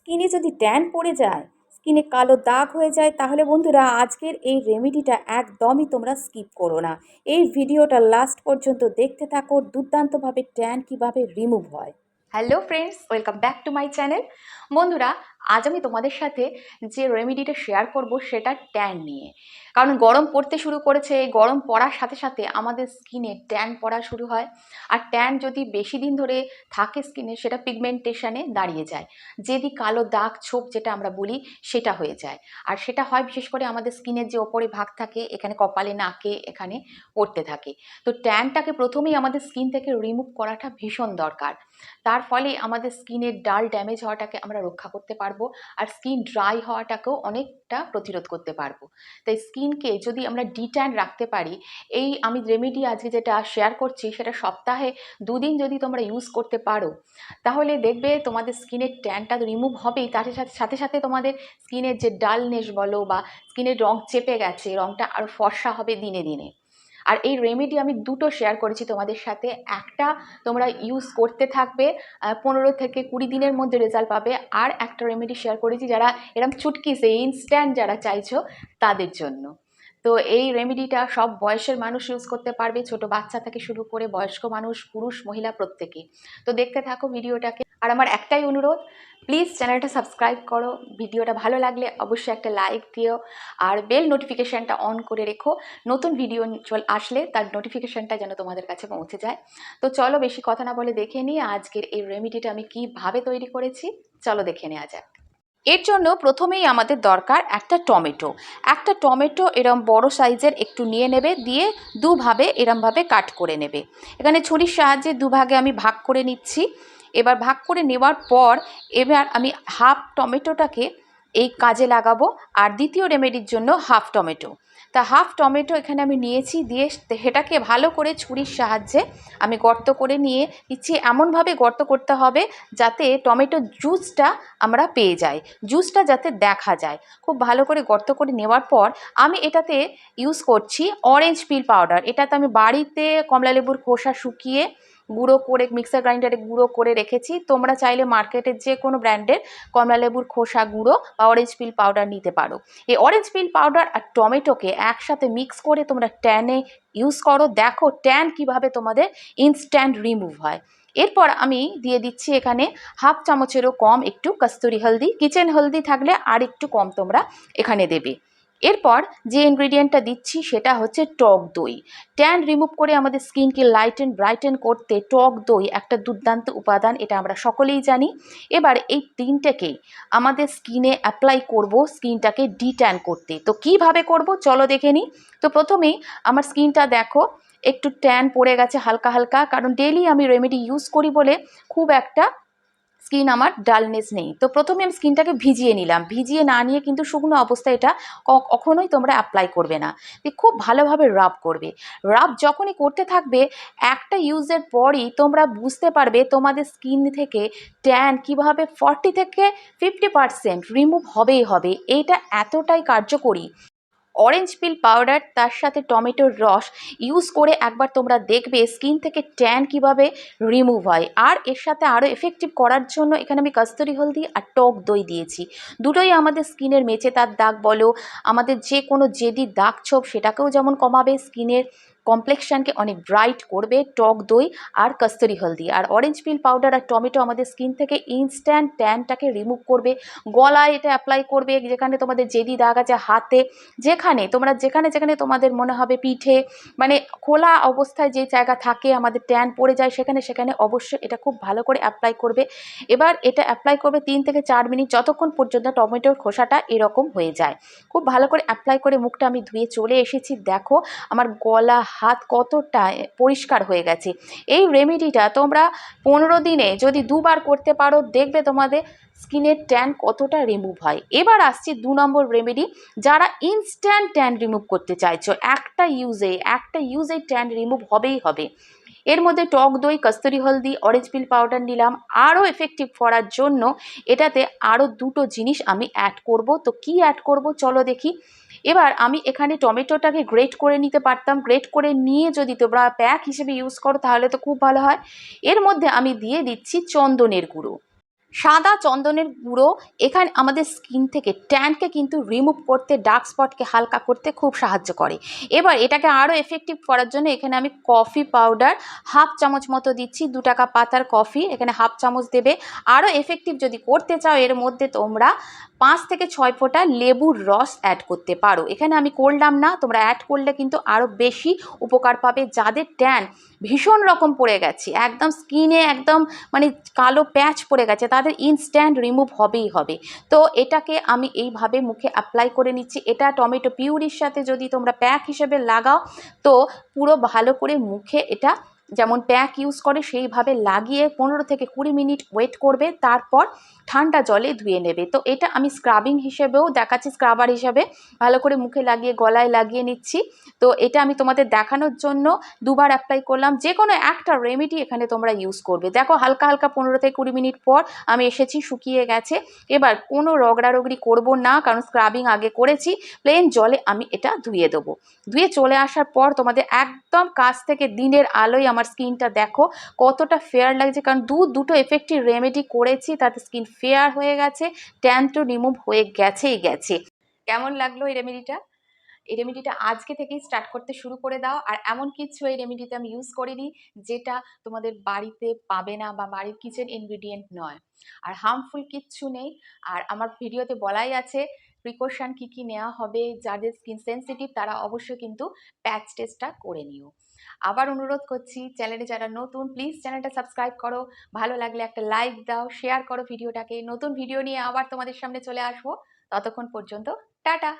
স্কিনে যদি ট্যান পড়ে যায়, স্কিনে কালো দাগ হয়ে যায়, তাহলে বন্ধুরা আজকের এই রেমেডিটা একদমই তোমরা স্কিপ করো না। এই ভিডিওটা লাস্ট পর্যন্ত দেখতে থাকো, দুর্দান্তভাবে ট্যান কীভাবে রিমুভ হয়। Hello friends, welcome back to my channel. বন্ধুরা আজ আমি তোমাদের সাথে যে রেমেডিটা শেয়ার করব সেটা ট্যান নিয়ে। কারণ গরম পড়তে শুরু করেছে গরম পড়ার সাথে সাথে আমাদের স্কিনে ট্যান পড়া শুরু হয়। আর ট্যান যদি বেশি দিন ধরে থাকে স্কিনে সেটা পিগমেন্টেশনে দাঁড়িয়ে যায়। যেদি কালো দাগ ছোপ যেটা আমরা বলি, সেটা হয়ে যায়। আর সেটা হয় বিশেষ করে আমাদের স্কিনের যে ওপরে ভাগ থাকে, এখানে কপালে, নাকে, এখানে পড়তে থাকে। তো ট্যানটাকে প্রথমেই আমাদের স্কিন থেকে রিমুভ করাটা ভীষণ দরকার। তার ফলে আমাদের স্কিনের ডাল ড্যামেজ হওয়াটাকে আমরা রক্ষা করতে পারব। আর স্কিন ড্রাই হওয়াটাকেও অনেকটা প্রতিরোধ করতে পারব। তাই স্কিনকে যদি আমরা ডিট্যান রাখতে পারি, এই আমি রেমেডি আজকে যেটা শেয়ার করছি সেটা সপ্তাহে দুদিন যদি তোমরা ইউজ করতে পারো, তাহলে দেখবে তোমাদের স্কিনের ট্যানটা রিমুভ হবেই। তার সাথে সাথে সাথে তোমাদের স্কিনের যে ডালনেস বলো বা স্কিনের রং চেপে গেছে, রংটা আরও ফর্সা হবে দিনে দিনে। আর এই রেমেডি আমি দুটো শেয়ার করেছি তোমাদের সাথে। একটা তোমরা ইউজ করতে থাকবে পনেরো থেকে কুড়ি দিনের মধ্যে রেজাল্ট পাবে। আর একটা রেমেডি শেয়ার করেছি যারা এরম চুটকিসে ইনস্ট্যান্ট যারা চাইছো তাদের জন্য। তো এই রেমেডিটা সব বয়সের মানুষ ইউজ করতে পারবে। ছোট বাচ্চা থেকে শুরু করে বয়স্ক মানুষ, পুরুষ, মহিলা প্রত্যেকে তো দেখতে থাকো ভিডিওটাকে। আর আমার একটাই অনুরোধ প্লিজ চ্যানেলটা সাবস্ক্রাইব করো। ভিডিওটা ভালো লাগলে অবশ্যই একটা লাইক দিও। আর বেল নোটিফিকেশানটা অন করে রেখো। নতুন ভিডিও চল আসলে তার নোটিফিকেশানটা যেন তোমাদের কাছে পৌঁছে যায়। তো চলো বেশি কথা না বলে দেখে নিই আজকের এই রেমেডিটা আমি কীভাবে তৈরি করেছি। চলো দেখে নেওয়া যাক। এর জন্য প্রথমেই আমাদের দরকার একটা টমেটো। একটা টমেটো এরম বড় সাইজের একটু নিয়ে নেবে, দিয়ে দুভাবে এরমভাবে কাট করে নেবে। এখানে ছুরির সাহায্যে দুভাগে আমি ভাগ করে নিচ্ছি। এবার ভাগ করে নেওয়ার পর এবার আমি হাফ টমেটোটাকে এই কাজে লাগাবো। আর দ্বিতীয় রেমেডির জন্য হাফ টমেটো তা হাফ টমেটো এখানে আমি নিয়েছি, দিয়ে সেটাকে ভালো করে ছুরির সাহায্যে আমি গর্ত করে নিয়ে দিচ্ছি এমনভাবে গর্ত করতে হবে যাতে টমেটো জুসটা আমরা পেয়ে যাই। জুসটা যাতে দেখা যায়। খুব ভালো করে গর্ত করে নেওয়ার পর আমি এটাতে ইউজ করছি অরেঞ্জ পিল পাউডার এটাতে আমি বাড়িতে কমলালেবুর খোসা শুকিয়ে গুঁড়ো করে মিক্সার গ্রাইন্ডারে গুঁড়ো করে রেখেছি। তোমরা চাইলে মার্কেটের যে কোনো ব্র্যান্ডের কমলালেবুর খোসা গুঁড়ো বা অরেঞ্জ পিল পাউডার নিতে পারো। এই অরেঞ্জ পিল পাউডার আর টমেটোকে একসাথে মিক্স করে তোমরা ট্যানে ইউজ করো। দেখো ট্যান কীভাবে তোমাদের ইনস্ট্যান্ট রিমুভ হয়। এরপর আমি দিয়ে দিচ্ছি এখানে হাফ চামচেরও কম একটু কস্তুরি হলদি। কিচেন হলদি থাকলে আর একটু কম তোমরা এখানে দেবে। এরপর যে ইনগ্রিডিয়েন্টটা দিচ্ছি সেটা হচ্ছে টক দই। ট্যান রিমুভ করে আমাদের স্কিনকে লাইটেন ব্রাইটেন করতে টক দই একটা দুর্দান্ত উপাদান, এটা আমরা সকলেই জানি। এবার এই তিনটাকে আমাদের স্কিনে অ্যাপ্লাই করব স্কিনটাকে ডিট্যান করতে। তো কীভাবে করব? চলো দেখে নিই। তো প্রথমেই আমার স্কিনটা দেখো, একটু ট্যান পড়ে গেছে হালকা হালকা, কারণ ডেলি আমি রেমেডি ইউজ করি বলে খুব একটা স্কিন আমার ডালনেস নেই। তো প্রথমে আমি স্কিনটাকে ভিজিয়ে নিলাম। ভিজিয়ে না নিয়ে কিন্তু শুকনো অবস্থায় এটা কখনোই তোমরা অ্যাপ্লাই করবে না। খুব ভালোভাবে রাব করবে। রাব যখনই করতে থাকবে, একটা ইউজের পরই তোমরা বুঝতে পারবে তোমাদের স্কিন থেকে ট্যান কীভাবে ফর্টি থেকে ফিফটি পারসেন্ট রিমুভ হবেই হবে। এইটা এতটাই কার্যকরী। অরেঞ্জ পিল পাউডার তার সাথে টমেটোর রস। ইউজ করে একবার তোমরা দেখবে স্কিন থেকে ট্যান কীভাবে রিমুভ হয়। আর এর সাথে আরও এফেক্টিভ করার জন্য এখানে আমি কস্তুরি হলদি আর টক দই দিয়েছি। দুটোই আমাদের স্কিনের মেচে তার দাগ বলো। আমাদের যে কোনো জেদি দাগ ছোপ সেটাকেও যেমন কমাবে স্কিনের কমপ্লেকশানকে অনেক ব্রাইট করবে, টক দই আর কস্তুরি হলদি। আর অরেঞ্জ পিল পাউডার আর টমেটো আমাদের স্কিন থেকে ইনস্ট্যান্ট ট্যানটাকে রিমুভ করবে, গলায় এটা অ্যাপ্লাই করবে, যেখানে তোমাদের জেদি দাগ আছে হাতে, যেখানে তোমরা যেখানে যেখানে তোমাদের মনে হবে পিঠে মানে খোলা অবস্থায় যে জায়গা থাকে, আমাদের ট্যান পড়ে যায় সেখানে সেখানে অবশ্যই এটা খুব ভালো করে অ্যাপ্লাই করবে। এবার এটা অ্যাপ্লাই করবে তিন থেকে চার মিনিট, যতক্ষণ পর্যন্ত টমেটোর খোসাটা এরকম হয়ে যায়। খুব ভালো করে অ্যাপ্লাই করে মুখটা আমি ধুয়ে চলে এসেছি, দেখো আমার গলা হাত কতটা পরিষ্কার হয়ে গেছে। এই রেমেডিটা তোমরা পনেরো দিনে যদি দুবার করতে পারো, দেখবে তোমাদের স্কিনের ট্যান কতটা রিমুভ হয়। এবার আসছি দু নম্বর রেমেডি যারা ইনস্ট্যান্ট ট্যান রিমুভ করতে চাইছো, একটা ইউজে একটা ইউজে ট্যান রিমুভ হবেই হবে। এর মধ্যে টক দই, কস্তুরি হলদি অরেঞ্জ পিল পাউডার নিলাম। আরও এফেক্টিভ করার জন্য এটাতে আরও দুটো জিনিস আমি অ্যাড করব। তো কি অ্যাড করব? চলো দেখি। এবার আমি এখানে টমেটোটাকে গ্রেট করে নিতে পারতাম। গ্রেট করে নিয়ে যদি তোমরা প্যাক হিসেবে ইউজ করো, তাহলে তো খুব ভালো হয়। এর মধ্যে আমি দিয়ে দিচ্ছি চন্দনের গুঁড়ো। সাদা চন্দনের গুঁড়ো, এখানে আমাদের স্কিন থেকে ট্যানকে কিন্তু রিমুভ করতে ডার্ক স্পটকে হালকা করতে খুব সাহায্য করে। এবার এটাকে আরও এফেক্টিভ করার জন্য এখানে আমি কফি পাউডার হাফ চামচ মতো দিচ্ছি, দু টাকা পাতার কফি এখানে হাফ চামচ দেবে। আরও এফেক্টিভ যদি করতে চাও, এর মধ্যে তোমরা পাঁচ থেকে ছয় ফোঁটা লেবুর রস অ্যাড করতে পারো। এখানে আমি করলাম না, তোমরা অ্যাড করলে কিন্তু আরও বেশি উপকার পাবে। যাদের ট্যান ভীষণ রকম পড়ে গেছে, একদম স্কিনে একদম মানে কালো প্যাচ পড়ে গেছে তাদের ইনস্ট্যান্ট রিমুভ হবেই হবে। তো এটাকে আমি এইভাবে মুখে অ্যাপ্লাই করে নিচ্ছি। এটা টমেটো পিউরির সাথে যদি তোমরা প্যাক হিসেবে লাগাও, তো পুরো ভালো করে মুখে এটা যেমন প্যাক ইউজ করে সেইভাবে লাগিয়ে পনেরো থেকে কুড়ি মিনিট ওয়েট করবে, তারপর ঠান্ডা জলে ধুয়ে নেবে। তো এটা আমি স্ক্রাবিং হিসেবেও দেখাচ্ছি স্ক্রাবার হিসেবে। ভালো করে মুখে লাগিয়ে, গলায় লাগিয়ে নিচ্ছি। তো এটা আমি তোমাদের দেখানোর জন্য দুবার অ্যাপ্লাই করলাম। যে কোনো একটা রেমেডি এখানে তোমরা ইউজ করবে। দেখো হালকা হালকা পনেরো থেকে কুড়ি মিনিট পর আমি এসেছি, শুকিয়ে গেছে। এবার কোনো রগড়ারগড়ি করব না, কারণ স্ক্রাবিং আগে করেছি। প্লেন জলে আমি এটা ধুয়ে দেবো। ধুয়ে চলে আসার পর তোমাদের একদম কাছ থেকে দিনের আলোয় আমার স্কিনটা দেখো কতটা ফেয়ার লাগছে। কারণ দু, দুটো এফেক্টিভ রেমেডি করেছি, তাতে স্কিন ফেয়ার হয়ে গেছে ট্যান তো রিমুভ হয়ে গেছেই গেছে। কেমন লাগল এই রেমেডিটা এই রেমেডিটা আজকে থেকেই স্টার্ট করতে শুরু করে দাও। আর এমন কিছু এই রেমেডিতে আমি ইউজ করিনি, যেটা তোমাদের বাড়িতে পাবে না বা বাড়ির কিচেন ইনগ্রিডিয়েন্ট নয়। আর হার্মফুল কিচ্ছু নেই। আর আমার ভিডিওতে বলাই আছে প্রিকশন কি কি নেওয়া হবে, যাদের স্কিন সেন্সিটিভ তারা অবশ্যই কিন্তু প্যাচ টেস্টটা করে নিও। আবার অনুরোধ করছি চ্যানেলে যারা নতুন প্লিজ চ্যানেলটা সাবস্ক্রাইব করো। ভালো লাগলে একটা লাইক দাও শেয়ার করো ভিডিওটাকে নতুন ভিডিও নিয়ে আবার তোমাদের সামনে চলে আসব। ততক্ষণ পর্যন্ত, টাটা!